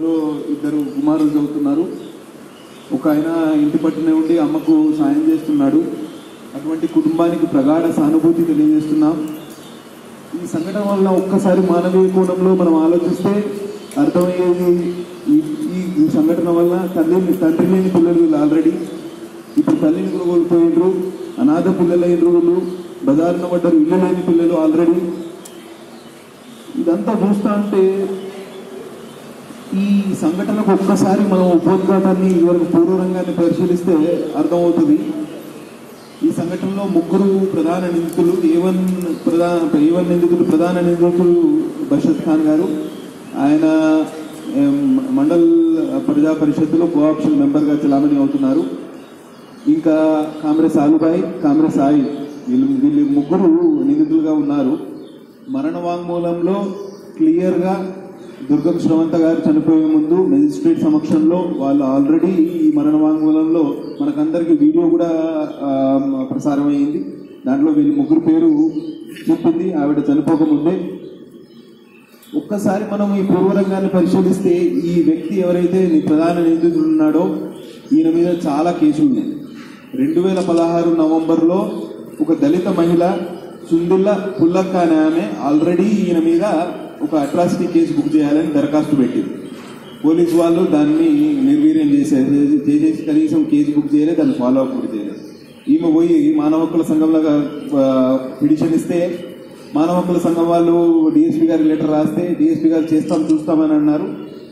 లో ఇద్దరు కుమారులు చదువుతున్నారు. ఒక ఆయన ఇంటి పట్టునే ఉండి అమ్మకు సాయం చేస్తున్నాడు. అటువంటి కుటుంబానికి ప్రగాఢ సానుభూతి తెలియజేస్తున్నాం. ఈ సంఘటన వల్ల ఒక్కసారి మానవీయ కోణంలో మనం ఆలోచిస్తే అర్థమయ్యేది ఈ ఈ- సంఘటన వల్ల తల్లి తండ్రి లేని పిల్లలు వీళ్ళు ఆల్రెడీ ఇప్పుడు తల్లిని కూడా కోల్పోయినరు అనాథ పిల్లలైనరు వీళ్ళు బజారున పడ్డారు ఇల్లు లేని పిల్లలు ఆల్రెడీ. ఇదంతా చూస్తా అంటే ఈ సంఘటనకు ఒక్కసారి మనం ఉపోద్ఘాతాన్ని ఇవరకు పూర్వరంగాన్ని పరిశీలిస్తే అర్థమవుతుంది. ఈ సంఘటనలో ముగ్గురు ప్రధాన నిందితులు ఏవన్ ప్రధాన ఏవన్ నిందితులు ప్రధాన నిందితులు బషద్ ఖాన్ గారు. ఆయన మండల్ ప్రజా పరిషత్తులో కోఆప్షన్ మెంబర్గా చలామణి అవుతున్నారు. ఇంకా కాంగ్రెస్ ఆలుబాయ్ కాంగ్రెస్ సాయి వీళ్ళు వీళ్ళు ముగ్గురు నిందితులుగా ఉన్నారు. మరణ వాంగ్మూలంలో క్లియర్గా దుర్గం శ్రవంత గారు చనిపోయే ముందు మెజిస్ట్రేట్ సమక్షంలో వాళ్ళు ఆల్రెడీ ఈ మరణ వాంగ్మూలంలో మనకందరికి వీడియో కూడా ప్రసారం అయ్యింది దాంట్లో వీళ్ళ ముగ్గురు పేరు చెప్పింది ఆవిడ చనిపోకముందే. ఒక్కసారి మనం ఈ పూర్వరంగాన్ని పరిశోధిస్తే ఈ వ్యక్తి ఎవరైతే ప్రధాన నిందితుడు ఉన్నాడో ఈయన మీద చాలా కేసులు ఉన్నాయి రెండు వేల పదహారు నవంబర్లో ఒక దళిత మహిళ సుందిల్ల పుల్లక్క అనే ఆమె ఆల్రెడీ ఈయన మీద ఒక అట్రాసిటీ కేసు బుక్ చేయాలని దరఖాస్తు పెట్టింది. పోలీసు వాళ్ళు దాన్ని నిర్వీర్యం చేసేసి చేసేసి కనీసం కేసు బుక్ చేయలేదు దాన్ని ఫాలో అప్ కూడా చేయలేదు ఈమె పోయి మానవ హక్కుల సంఘంలో పిటిషన్ ఇస్తే మానవ హక్కుల సంఘం వాళ్ళు డిఎస్పీ గారికి లెటర్ రాస్తే డిఎస్పీ గారు చేస్తాం చూస్తామని అన్నారు.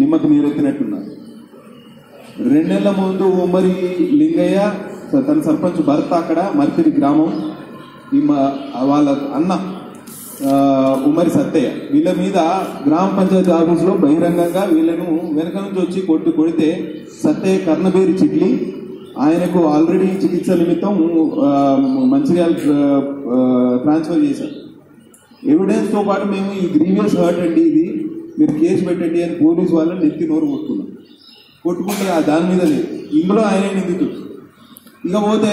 నిమ్మకు నీరెత్తినట్టున్నారు రెండు రెండేళ్ళ ముందు ఉమ్మరి లింగయ్య తన సర్పంచ్ భర్త అక్కడ మర్తిరి గ్రామం. ఈ వాళ్ళ అన్న ఉమ్మరి సత్తయ్య వీళ్ళ మీద గ్రామ పంచాయతీ ఆఫీసులో బహిరంగంగా వీళ్ళను వెనక నుంచి వచ్చి కొట్టి కొడితే సత్తయ్య కర్ణబేరి చిట్లి. ఆయనకు ఆల్రెడీ చికిత్స నిమిత్తం మంచిర్యాల ట్రాన్స్ఫర్ చేశారు. ఎవిడెన్స్తో పాటు మేము ఈ గ్రీవియస్ హర్ట్ అండి ఇది. మీరు కేసు పెట్టండి అని పోలీసు వాళ్ళని నెత్తి నోరు కొట్టుకున్నాం. కొట్టుకుంటే ఆ దాని మీద లేదు. ఇందులో ఆయన నిందితుడు. ఇక పోతే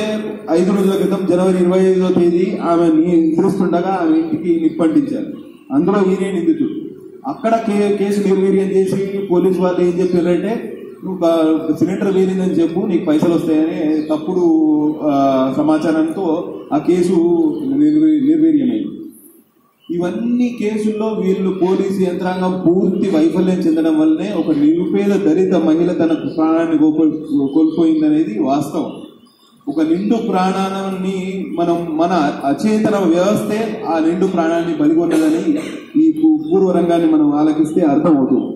ఐదు రోజుల క్రితం జనవరి ఇరవై ఐదో తేదీ ఆమె నిలుస్తుండగా ఆమె ఇంటికి నిప్పంటించారు. అందులో ఈయనే నిందితుడు. అక్కడ కే కేసు నిర్వీర్యం చేసి పోలీస్ వాళ్ళు ఏం చెప్పారంటే నువ్వు సిలిండర్ వేలిందని చెప్పు నీకు పైసలు వస్తాయని తప్పుడు సమాచారంతో ఆ కేసు నిర్వీర్యమైంది. ఇవన్నీ కేసుల్లో వీళ్ళు పోలీసు యంత్రాంగం పూర్తి వైఫల్యం చెందడం వల్లనే ఒక నిరుపేద దళిత మహిళ తన ప్రాణాన్ని కోల్పోయిందనేది వాస్తవం. ఒక నిండు ప్రాణాన్ని మనం మన అచేతన వ్యవస్థే ఆ నిండు ప్రాణాన్ని బలిగొన్నదని ఈ పూర్వ రంగాన్ని మనం ఆలకిస్తే అర్థమవుతుంది.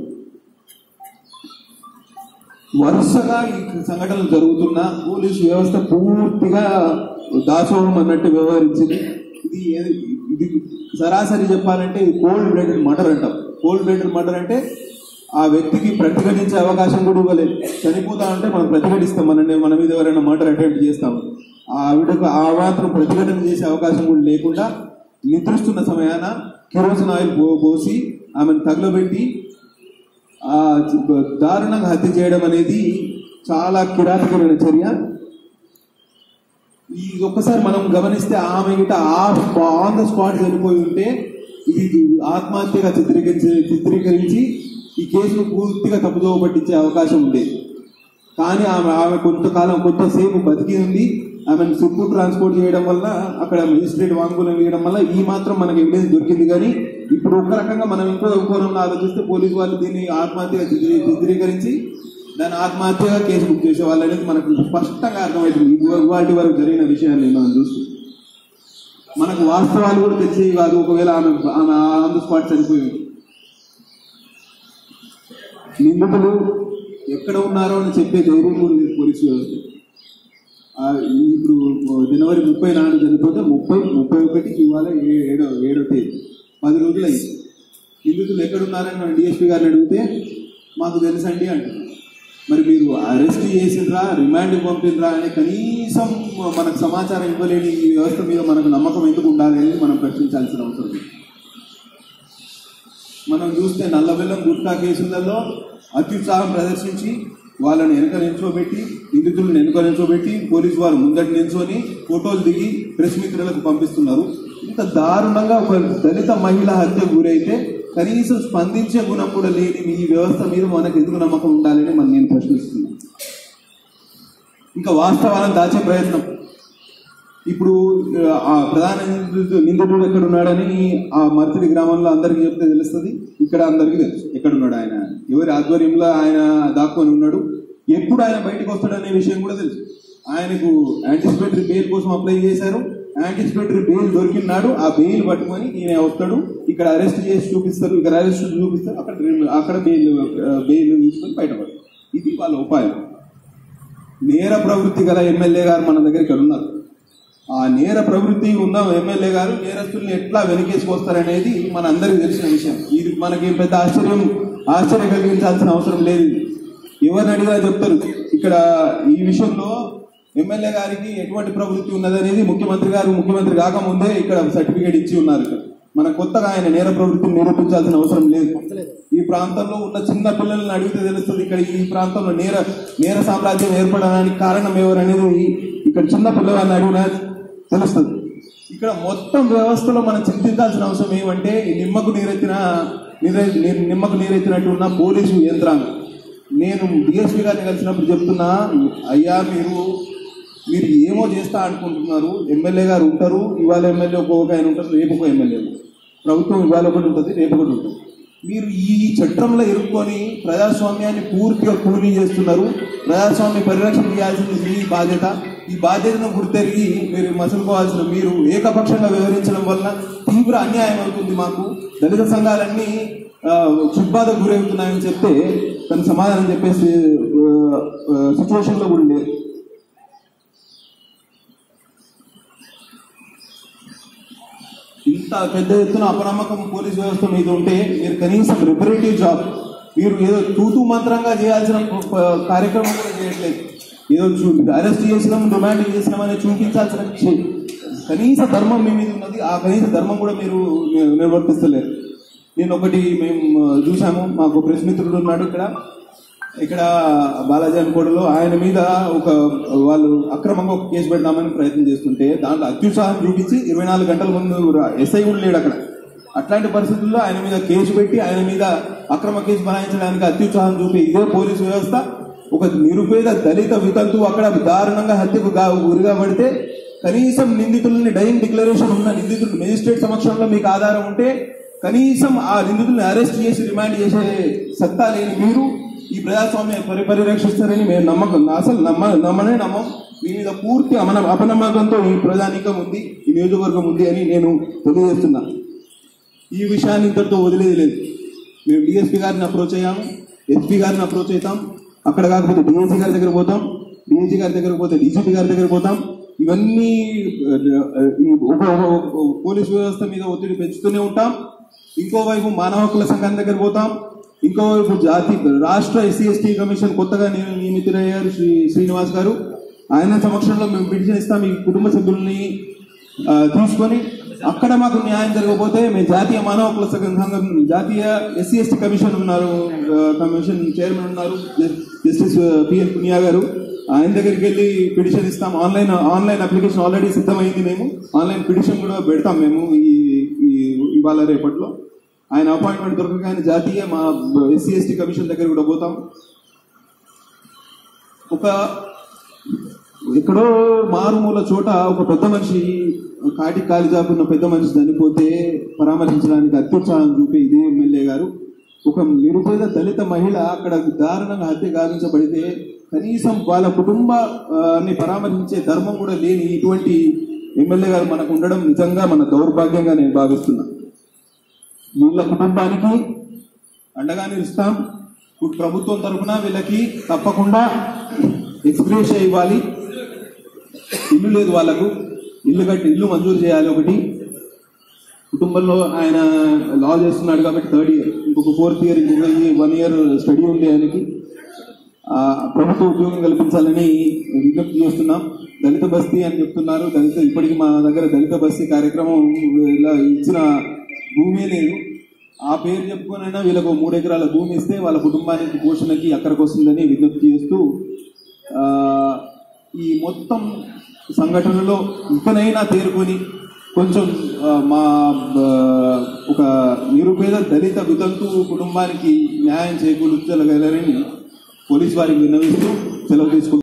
వరుసగా ఈ సంఘటనలు జరుగుతున్నా పోలీసు వ్యవస్థ పూర్తిగా దాసోహం అన్నట్టు వ్యవహరించింది. ఇది ఇది సరాసరి చెప్పాలంటే కోల్డ్ బ్లడెడ్ మర్డర్ అంటాం. కోల్డ్ బ్లడెడ్ మర్డర్ అంటే ఆ వ్యక్తికి ప్రతిఘటించే అవకాశం కూడా ఇవ్వలేదు. చనిపోతా అంటే మనం ప్రతిఘటిస్తాం. మన మన మీద ఎవరైనా మర్డర్ అటెంప్ట్ చేస్తాం ఆ ఆవిడకు ఆ మాత్రం ప్రతిఘటన చేసే అవకాశం కూడా లేకుండా నిద్రిస్తున్న సమయాన కిరోసిన్ ఆయిల్ పో- పోసి ఆమెను తగలబెట్టి ఆ దారుణంగా హత్య చేయడం అనేది చాలా కిరాతకమైన చర్య. ఈ ఒక్కసారి మనం గమనిస్తే ఆమె గిట ఆన్ ద స్పాట్ చనిపోయి ఉంటే ఇది ఆత్మహత్యగా చిత్రీకరించి చిత్రీకరించి ఈ కేసును పూర్తిగా తప్పుదోవ పట్టించే అవకాశం ఉండేది కానీ ఆమె ఆమె కొంతకాలం కొంతసేపు బతికి ఉంది ఆమెను చుట్టూ ట్రాన్స్పోర్ట్ చేయడం వల్ల అక్కడ మెజిస్ట్రేట్ వాంగ్మూలం వేయడం వల్ల ఈ మాత్రం మనకి ఎవిడెన్స్ దొరికింది. కానీ ఇప్పుడు ఒక రకంగా మనం ఇంకో కోణంలో ఆలోచిస్తే పోలీసు వాళ్ళు దీన్ని ఆత్మహత్యగా చిత్రీ- చిత్రీకరించి దాన్ని ఆత్మహత్యగా కేసు బుక్ చేసే వాళ్ళు అనేది మనకు స్పష్టంగా అర్థమవుతుంది. ఇవాటి వరకు జరిగిన విషయాన్ని మనం చూస్తే. మనకు వాస్తవాలు కూడా తెలిసేవి కాదు. ఒకవేళ ఆమె ఆమె ఆన్ ద స్పాట్ చనిపోయింది. నిందితులు ఎక్కడ ఉన్నారో అని చెప్పే ధైర్యం కూడా లేదు పోలీసు వ్యవస్థ ఇప్పుడు జనవరి ముప్పై నాలుగు చనిపోతే ముప్పై ముప్పై ఒకటికి ఇవాళ ఏ- ఏడో ఏడో తేదీ పది రోజులు అయింది. నిందితులు ఎక్కడున్నారని మనం డిఎస్పీ గారిని అడిగితే మాకు తెలుసండి అంటున్నారు మరి మీరు అరెస్ట్ చేసిండ్రా రిమాండ్ పంపిండ్రా అని కనీసం మనకు సమాచారం ఇవ్వలేని వ్యవస్థ మీద మనకు నమ్మకం ఎందుకు ఉండాలి అనేది మనం ప్రశ్నించాల్సిన అవసరం ఉంది మనం చూస్తే నల్లబెల్లం గుట్కా కేసులలో అత్యుత్సాహం ప్రదర్శించి వాళ్ళని వెనుక నిల్చోబెట్టి నిందితులను వెనుక నిల్చోబెట్టి పోలీసు వారు ముందటి నిల్చొని ఫోటోలు దిగి ప్రెస్ మిత్రులకు పంపిస్తున్నారు. ఇంత దారుణంగా ఒక దళిత మహిళ హత్య గురైతే కనీసం స్పందించే గుణం కూడా లేని ఈ వ్యవస్థ మీద మనకు ఎందుకు నమ్మకం ఉండాలని మనం నేను ప్రశ్నిస్తున్నాను. ఇంకా వాస్తవాలను దాచే ప్రయత్నం. ఇప్పుడు ఆ, ప్రధాన నిందితుడు నిందితుడు ఎక్కడ ఉన్నాడని ఆ మర్తిడి గ్రామంలో అందరికీ చెప్తే తెలుస్తుంది. ఇక్కడ అందరికీ తెలుసు ఎక్కడ ఉన్నాడు ఆయన. ఎవరి ఆధ్వర్యంలో ఆయన దాక్కుని ఉన్నాడు. ఎప్పుడు ఆయన బయటకు వస్తాడనే విషయం కూడా తెలుసు. ఆయనకు యాంటిసిపేటరీ బెయిల్ కోసం అప్లై చేశారు. యాంటిసిపేటరీ బెయిల్ దొరికినాడు. ఆ బెయిల్ పట్టుకొని ఈయన వస్తాడు. ఇక్కడ అరెస్ట్ చేసి చూపిస్తారు. ఇక్కడ అరెస్ట్ చూపిస్తారు. అక్కడ అక్కడ బెయిల్ బెయిల్ తీసుకొని బయటపడతారు. ఇది వాళ్ళ ఉపాయం. నేర ప్రవృత్తి గల ఎమ్మెల్యే గారు మన దగ్గర ఇక్కడ ఉన్నారు. ఆ నేర ప్రవృత్తి ఉన్న ఎమ్మెల్యే గారు నేరస్తుల్ని ఎట్లా వెనకేసుకొస్తారనేది మన అందరికీ తెలిసిన విషయం. ఇది మనకి పెద్ద ఆశ్చర్యం ఆశ్చర్యం కలిగించాల్సిన అవసరం లేదు. ఎవరిని అడిగినా చెప్తారు. ఇక్కడ ఈ విషయంలో ఎమ్మెల్యే గారికి ఎటువంటి ప్రవృత్తి ఉన్నదనేది ముఖ్యమంత్రి గారు ముఖ్యమంత్రి కాకముందే ఇక్కడ సర్టిఫికేట్ ఇచ్చి ఉన్నారు ఇక్కడ. మన కొత్తగా ఆయన నేర ప్రవృత్తిని నిరూపించాల్సిన అవసరం లేదు. ఈ ప్రాంతంలో ఉన్న చిన్న పిల్లల్ని అడిగితే తెలుస్తుంది ఇక్కడ ఈ ప్రాంతంలో నేర నేర సామ్రాజ్యం ఏర్పడడానికి కారణం ఎవరనేది ఇక్కడ చిన్న పిల్లవాడిని అడిగినా తెలుస్తుంది. ఇక్కడ మొత్తం వ్యవస్థలో మనం చింతించాల్సిన అవసరం ఏమంటే నిమ్మకు నీరెత్తిన నీరె నిమ్మకు నీరెత్తినట్టు ఉన్న పోలీసు యంత్రాంగం. నేను డిఎస్పీ గారిని కలిసినప్పుడు చెప్తున్నా అయ్యా మీరు మీరు ఏమో చేస్తా అనుకుంటున్నారు. ఎమ్మెల్యే గారు ఉంటారు. ఇవాళ ఎమ్మెల్యే ఒక్కొక్క ఆయన ఉంటారు. రేపు ఒక ఎమ్మెల్యే ప్రభుత్వం ఇవాళ ఒకటి ఉంటుంది రేపు ఒకటి ఉంటుంది. మీరు ఈ చట్టంలో ఇరుక్కొని ప్రజాస్వామ్యాన్ని పూర్తిగా కూలీ చేస్తున్నారు. ప్రజాస్వామ్య పరిరక్షణ చేయాల్సింది మీ బాధ్యత. ఈ బాధ్యతను గుర్తెరిగి మీరు మసులుకోవాల్సిన మీరు ఏకపక్షంగా వ్యవహరించడం వల్ల తీవ్ర అన్యాయం అవుతుంది మాకు. దళిత సంఘాలన్నీ చుబ్బాధకు గురవుతున్నాయని చెప్తే తను సమాధానం చెప్పేసి సిచ్యువేషన్లో కూడా ఉండేది ఇంత పెద్ద ఎత్తున అపనమ్మకం పోలీస్ వ్యవస్థ మీద ఉంటే మీరు కనీసం రిపరేటివ్ జాబ్ మీరు ఏదో తూతూ మంత్రంగా చేయాల్సిన కార్యక్రమం కూడా చేయట్లేదు. ఏదో చూ అరెస్ట్ చేసినాం డిమాండ్ చేసినామని చూపించాల్సిన కనీస ధర్మం మీ మీద ఉన్నది ఆ కనీస ధర్మం కూడా మీరు నిర్వర్తిస్తలేరు. నేను ఒకటి మేము చూసాము మాకు ప్రెస్ మిత్రుడు ఉన్నాడు ఇక్కడ. ఇక్కడ బాలాజీ అనుకోడలో ఆయన మీద ఒక వాళ్ళు అక్రమంగా ఒక కేసు పెడదామని ప్రయత్నం చేస్తుంటే దాంట్లో అత్యుత్సాహం చూపించి ఇరవై నాలుగు గంటల ముందు ఎస్ఐ కూడా లేడు అక్కడ. అట్లాంటి పరిస్థితుల్లో ఆయన మీద కేసు పెట్టి ఆయన మీద అక్రమ కేసు బనాయించడానికి అత్యుత్సాహం చూపి ఇదే పోలీసు వ్యవస్థ. ఒక నిరుపేద దళిత వితంతు అక్కడ దారుణంగా హత్యకు గురిగా పడితే కనీసం నిందితులని డైన్ డిక్లరేషన్ ఉన్న నిందితులు మేజిస్ట్రేట్ సమక్షంలో మీకు ఆధారం ఉంటే కనీసం ఆ నిందితుల్ని అరెస్ట్ చేసి రిమాండ్ చేసే సత్తా లేని మీరు ఈ ప్రజాస్వామ్య పరిపరిరక్షిస్తారని మేము నమ్మకం. అసలు నమ్మ నమ్మనే నమ్మం. మీ మీద పూర్తి అమన అపనమ్మకంతో ఈ ప్రజానీకం ఉంది ఈ నియోజకవర్గం ఉంది అని నేను తెలియజేస్తున్నా. ఈ విషయాన్ని ఇంతటితో వదిలేదు లేదు మేము డిఎస్పీ గారిని అప్రోచ్ అయ్యాము ఎస్పీ గారిని అప్రోచ్ అవుతాం. అక్కడ కాకపోతే డిఎన్సీ గారి దగ్గర పోతాం డిఎన్సీ గారి దగ్గర పోతే డీజీపీ గారి దగ్గర పోతాం. ఇవన్నీ పోలీస్ వ్యవస్థ మీద ఒత్తిడి పెంచుతూనే ఉంటాం. ఇంకోవైపు మానవ హక్కుల సంఘం దగ్గర పోతాం. ఇంకోవైపు జాతి రాష్ట్ర ఎస్సీ ఎస్టీ కమిషన్ కొత్తగా నియమితులయ్యారు శ్రీ శ్రీనివాస్ గారు. ఆయన సమక్షంలో మేము పిటిషన్ ఇస్తాం. ఈ కుటుంబ సభ్యుల్ని తీసుకొని అక్కడ మాకు న్యాయం జరగకపోతే మేము జాతీయ మానవ హక్కుల సంఘం జాతీయ ఎస్సీ ఎస్టీ కమిషన్ ఉన్నారు కమిషన్ చైర్మన్ ఉన్నారు జస్టిస్ పిఎన్ పునియా గారు. ఆయన దగ్గరికి వెళ్ళి పిటిషన్ ఇస్తాం. ఆన్లైన్ ఆన్లైన్ అప్లికేషన్ ఆల్రెడీ సిద్ధమైంది మేము. ఆన్లైన్ పిటిషన్ కూడా పెడతాం మేము ఈ ఈ- ఇవాళ రేపట్లో. ఆయన అపాయింట్మెంట్ దొరకగానే జాతీయ మా ఎస్సీ ఎస్టీ కమిషన్ దగ్గర కూడా పోతాం. ఒక ఎక్కడో మారుమూల చోట ఒక పెద్ద మనిషి కాటి కాలి జాపున్న పెద్ద మనిషి చనిపోతే పరామర్శించడానికి అత్యుత్సాహం చూపి ఇదే ఎమ్మెల్యే గారు. ఒక నిరుపేద దళిత మహిళ అక్కడ దారుణంగా హత్య గావించబడితే కనీసం వాళ్ళ కుటుంబాన్ని పరామర్శించే ధర్మం కూడా లేని ఇటువంటి ఎమ్మెల్యే గారు మనకు ఉండడం నిజంగా మన దౌర్భాగ్యంగా నేను భావిస్తున్నా. వీళ్ళ కుటుంబానికి అండగా నిలుస్తాం. ఇప్పుడు ప్రభుత్వం తరఫున వీళ్ళకి తప్పకుండా ఎక్స్ప్రెస్ ఇవ్వాలి. ఇల్లు లేదు వాళ్ళకు. ఇల్లు కట్టి ఇల్లు మంజూరు చేయాలి ఒకటి. కుటుంబంలో ఆయన లా చేస్తున్నాడు కాబట్టి థర్డ్ ఇయర్ ఇంకొక ఫోర్త్ ఇయర్ ఇంకొక వన్ ఇయర్ స్టడీ ఉంది ఆయనకి. ప్రభుత్వ ఉద్యోగం కల్పించాలని విజ్ఞప్తి చేస్తున్నాం. దళిత బస్తీ అని చెప్తున్నారు. దళిత ఇప్పటికి మా దగ్గర దళిత బస్తీ కార్యక్రమం ఇలా ఇచ్చిన భూమే లేదు. ఆ పేరు చెప్పుకునైనా వీళ్ళకు మూడు ఎకరాల భూమి ఇస్తే వాళ్ళ కుటుంబానికి పోషణకి అక్కడికి వస్తుందని విజ్ఞప్తి చేస్తూ ఈ మొత్తం సంఘటనలో ఇకనైనా తేరుకొని కొంచెం మా ఒక నిరుపేద దళిత వితంతు కుటుంబానికి న్యాయం చేకూర్చగలరని పోలీస్ వారికి విన్నవిస్తూ సెలవు తీసుకుంటారు